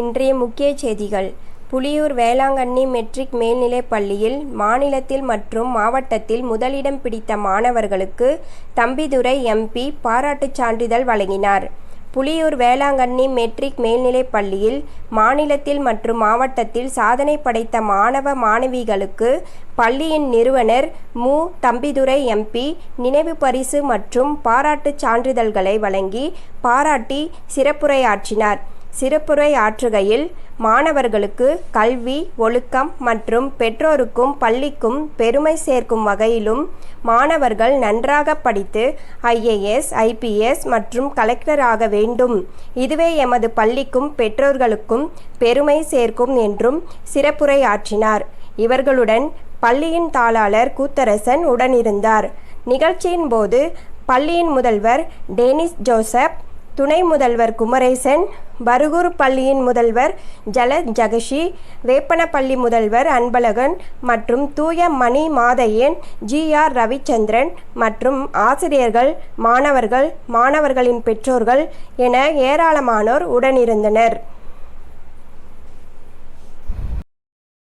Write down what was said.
இன்றைய முக்கிய செய்திகள் புலியூர் வேளாங்கண்ணி மெட்ரிக் மேல்நிலைப் பள்ளியில் மாநிலத்தில் மற்றும் மாவட்டத்தில் முதலிடம் பிடித்த மாணவர்களுக்கு தம்பிதுரை எம்பி பாராட்டுச் சான்றிதழ் வழங்கினார். புலியூர் வேளாங்கண்ணி மெட்ரிக் மேல்நிலைப் பள்ளியில் மாநிலத்தில் மற்றும் மாவட்டத்தில் சாதனை படைத்த மாணவ, மாணவிகளுக்கு பள்ளியின் நிறுவனர் மு. தம்பிதுரை எம்பி நினைவு பரிசு மற்றும் பாராட்டுச் சான்றிதழ்களை வழங்கி பாராட்டி சிறப்புரையாற்றினார். சிறப்புரை ஆற்றுகையில், மாணவர்களுக்கு கல்வி, ஒழுக்கம் மற்றும் பெற்றோருக்கும் பள்ளிக்கும் பெருமை சேர்க்கும் வகையிலும் மாணவர்கள் நன்றாக படித்து ஐஏஎஸ் ஐபிஎஸ் மற்றும் கலெக்டர் ஆக வேண்டும். இதுவே எமது பள்ளிக்கும் பெற்றோர்களுக்கும் பெருமை சேர்க்கும் என்றும் சிறப்புரை ஆற்றினார் இவர்களுடன் பள்ளியின் தாளாளர் கூத்தரசன் உடனிருந்தார். நிகழ்ச்சியின் போது பள்ளியின் முதல்வர் டேனிஸ் ஜோசப், துணை முதல்வர் குமரேசன், பருகூர் பள்ளியின் முதல்வர் ஜலஜகஷி, வேப்பனப்பள்ளி முதல்வர் அன்பழகன் மற்றும் தூய மணிமாதையன், ஜி. ஆர். ரவிச்சந்திரன் மற்றும் ஆசிரியர்கள், மாணவர்கள், மாணவர்களின் பெற்றோர்கள் என ஏராளமானோர் உடனிருந்தனர்.